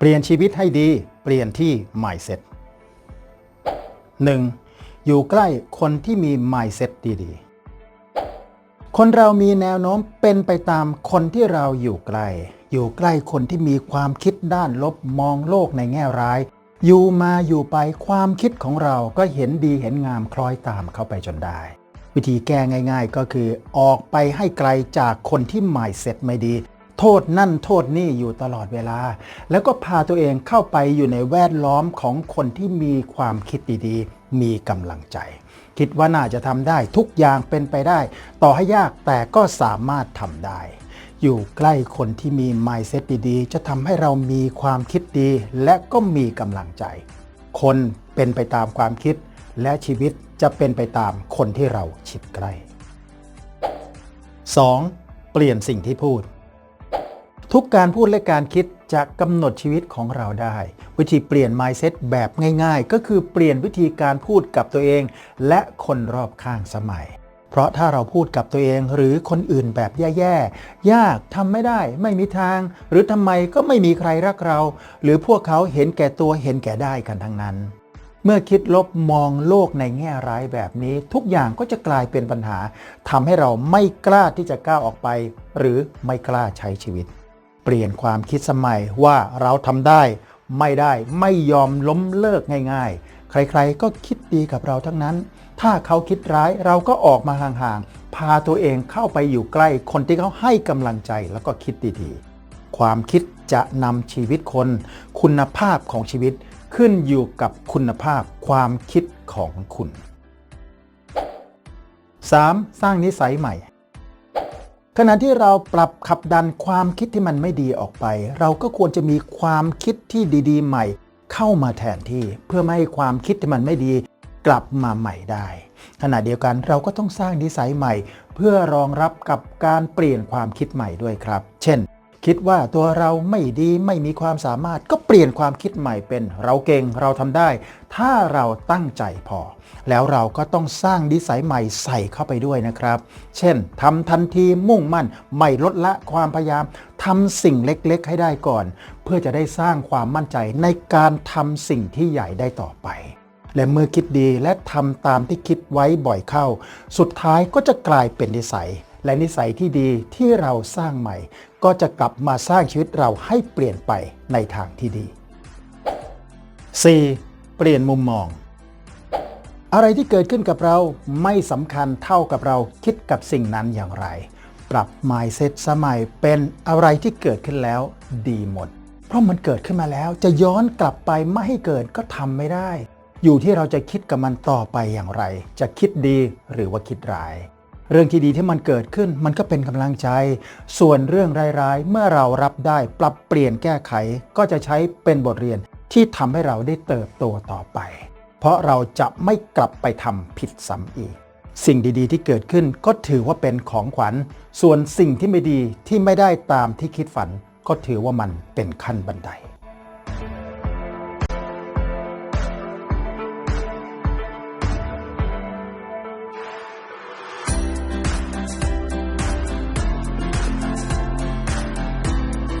เปลี่ยนชีวิตให้ดีเปลี่ยนที่ mindset 1. อยู่ใกล้คนที่มี mindset ดีๆ คนเรามีแนวโน้มเป็นไปตามคนที่เราอยู่ใกล้ อยู่ใกล้คนที่มีความคิดด้านลบมองโลกในแง่ร้าย อยู่มาอยู่ไปความคิดของเราก็เห็นดีเห็นงามคล้อยตามเข้าไปจนได้ วิธีแก้ง่าย ๆ ก็คือออกไปให้ไกลจากคนที่ mindset ไม่ดี โทษนั่นโทษนี่อยู่ตลอดเวลา แล้วก็พาตัวเองเข้าไปอยู่ในแวดล้อมของคนที่มีความคิดดีๆ มีกำลังใจ คิดว่าน่าจะทำได้ทุกอย่างเป็นไปได้ ต่อให้ยากแต่ก็สามารถทำได้ อยู่ใกล้คนที่มี mindset ดีๆ จะทำให้เรามีความคิดดี และก็มีกำลังใจ คนเป็นไปตามความคิด และชีวิตจะเป็นไปตามคนที่เราชิดใกล้ 2. เปลี่ยนสิ่งที่พูด ทุกการพูดและการคิดจะกำหนดชีวิตของเราได้ วิธีเปลี่ยน mindset แบบง่ายๆ ก็คือเปลี่ยนวิธีการพูดกับตัวเอง และคนรอบข้างสมัย เพราะถ้าเราพูดกับตัวเองหรือคนอื่นแบบแย่ๆ ยากทำไม่ได้ ไม่มีทาง หรือทำไมก็ไม่มีใครรักเรา หรือพวกเขาเห็นแก่ตัวเห็นแก่ได้กันทั้งนั้นเมื่อคิดลบมองโลกในแง่ร้ายแบบนี้ ทุกอย่างก็จะกลายเป็นปัญหาทำให้เราไม่กล้าที่จะก้าวออกไป หรือไม่กล้าใช้ชีวิต ปลี่ยนความคิดสมัยว่าเราทำได้ไม่ได้ไม่ยอมล้มเลิกง่ายๆ ใครๆก็คิดดีกับเราทั้งนั้น ถ้าเขาคิดร้ายเราก็ออกมาห่างๆ พาตัวเองเข้าไปอยู่ใกล้คนที่เขาให้กำลังใจแล้วก็คิดดีๆ ความคิดจะนำชีวิตคน คุณภาพของชีวิตขึ้นอยู่กับคุณภาพความคิดของคุณ 3. สร้างนิสัยใหม่ ขณะที่เราปรับขับดันความคิดที่มันไม่ดีออกไป เราก็ควรจะมีความคิดที่ดีๆ ใหม่ เข้ามาแทนที่ เพื่อไม่ให้ความคิดที่มันไม่ดี กลับมาใหม่ได้ ขณะเดียวกันเราก็ต้องสร้างนิสัยใหม่ เพื่อรองรับกับการเปลี่ยนความคิดใหม่ด้วยครับ เช่น คิดว่าตัวเราไม่ดีไม่มีความสามารถก็เปลี่ยนความคิดใหม่เป็นเราเก่งเราทำได้ ถ้าเราตั้งใจพอ แล้วเราก็ต้องสร้างนิสัยใหม่ใส่เข้าไปด้วยนะครับ เช่นทำทันทีมุ่งมั่น ไม่ลดละความพยายามทำสิ่งเล็กๆ ให้ได้ก่อน เพื่อจะได้สร้างความมั่นใจในการทำสิ่งที่ใหญ่ได้ต่อไปและเมื่อคิดดีและทำตามที่คิดไว้บ่อยเข้า สุดท้ายก็จะกลายเป็นนิสัย และนิสัยที่ดีที่เราสร้างใหม่ ก็จะกลับมาสร้างชีวิตเราให้เปลี่ยนไปในทางที่ดี 4. เปลี่ยนมุมมอง อะไรที่เกิดขึ้นกับเราไม่สำคัญเท่ากับเราคิดกับสิ่งนั้นอย่างไร ปรับ mindset สมัยเป็นอะไรที่เกิดขึ้นแล้วดีหมด เพราะมันเกิดขึ้นมาแล้วจะย้อนกลับไปไม่ให้เกิดก็ทำไม่ได้ อยู่ที่เราจะคิดกับมันต่อไปอย่างไร จะคิดดีหรือว่าคิดร้าย เรื่องที่ดีที่มันเกิดขึ้นมันก็เป็นกำลังใจ ส่วนเรื่องร้ายๆ เมื่อเรารับได้ปรับเปลี่ยนแก้ไขก็จะใช้เป็นบทเรียนที่ทำให้เราได้เติบโตต่อไป เพราะเราจะไม่กลับไปทำผิดซ้ำอีก สิ่งดีๆ ที่เกิดขึ้นก็ถือว่าเป็นของขวัญ ส่วนสิ่งที่ไม่ดีที่ไม่ได้ตามที่คิดฝัน ก็ถือว่ามันเป็นขั้นบันได